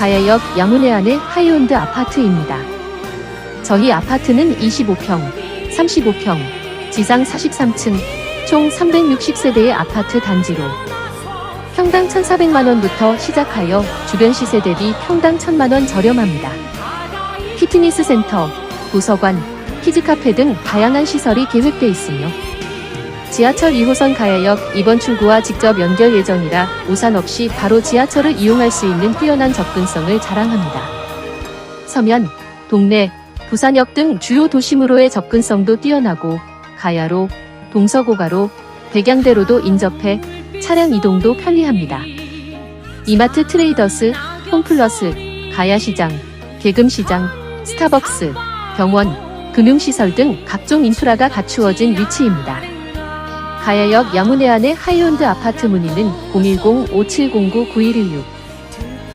가야역 양문해안의 하이온드 아파트입니다. 저희 아파트는 25평, 35평, 지상 43층, 총 360세대의 아파트 단지로 평당 1,400만원부터 시작하여 주변 시세 대비 평당 1,000만원 저렴합니다. 피트니스 센터, 도서관, 키즈카페 등 다양한 시설이 계획돼 있으며 지하철 2호선 가야역 2번 출구와 직접 연결 예정이라 우산 없이 바로 지하철을 이용할 수 있는 뛰어난 접근성을 자랑합니다. 서면, 동래, 부산역 등 주요 도심으로의 접근성도 뛰어나고 가야로, 동서고가로, 백양대로도 인접해 차량 이동도 편리합니다. 이마트 트레이더스, 홈플러스, 가야시장, 개금시장, 스타벅스, 병원, 금융시설 등 각종 인프라가 갖추어진 위치입니다. 가야역 양문해안의 하이온드 아파트 문의는 010-5709-9116